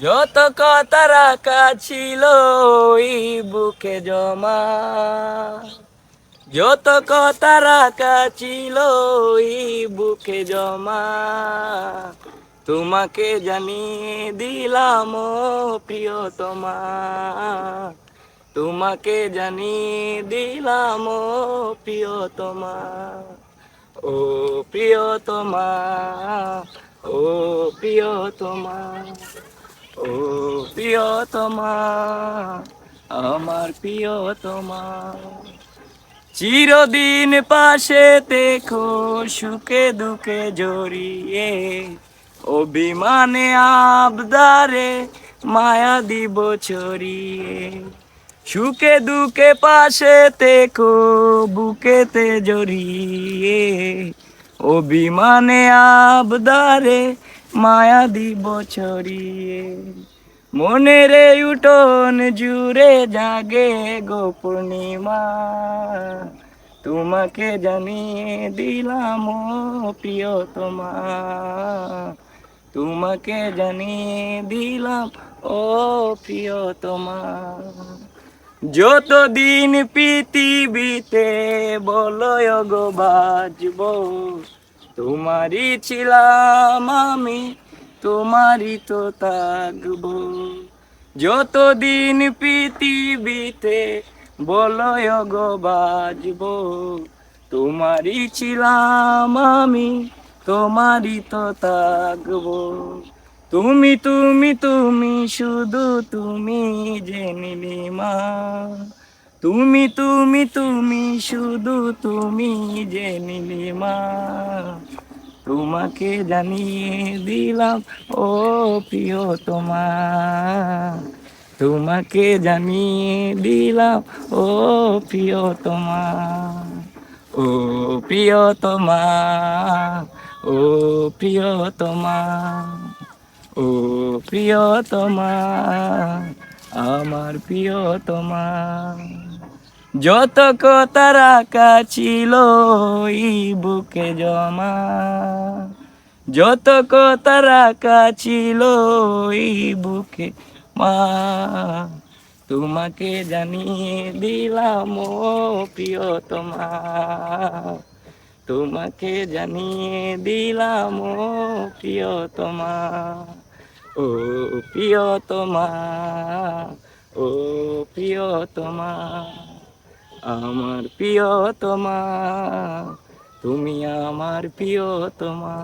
যত কথা রাখা ছিল বুকে জমা। যত কথা রাখা ছিল বুকে জমা। তোমাকে জানিয়ে দিলাম, ও প্রিয়তমা। তোমাকে জানিয়ে দিলাম, ও প্রিয়তমা। ও প্রিয় প্রিয়তমা, ও প্রিয় প্রিয়তমা। ও প্রিয়তমা আমার প্রিয়তমা চিরদিন পাশে দেখো সুখে দুঃখে জড়িয়ে, অভিমানে আবদারে মায়া দিব ছড়িয়ে। সুখে দুঃখে পাশে দেখো, বুকেতে জড়িয়ে অভিমানে আবদারে মায়া দিব ছড়িয়ে। মনের উঠোন জুড়ে জাগে গো পূর্ণিমা। তোমাকে জানিয়ে দিলাম প্রিয় প্রিয়তমা তোমাকে জানিয়ে দিলাম, ও প্রিয়তমা যতদিন পৃথিবীতে বলো গো, বাজব। তোমারই ছিলাম আমি, তোমারই তো থাকব। যতদিন পৃথিবীতে বলো গো, বাজব। তোমারই ছিলাম আমি, তোমারই তো থাকব। তুমি তুমি তুমি, শুধু তুমি যে নীলিমা তুমি তুমি তুমি, শুধু তুমি যে নীলিমা তোমাকে জানিয়ে দিলাম, ও প্রিয়তমা তোমাকে জানিয়ে দিলাম, ও প্রিয়তমা ও প্রিয়তমা ও প্রিয়তমা ও প্রিয়তমা আমার প্রিয়তমা যত কথা রাখা ছিল এই বুকে জমা। যত কথা রাখা ছিল এই বুকে মা। তোমাকে জানিয়ে দিলাম, ও প্রিয়তমা তোমাকে জানিয়ে দিলাম, ও প্রিয়তমা ও প্রিয়তমা ও প্রিয়তমা আমার প্রিয়তমা তুমি আমার প্রিয়তমা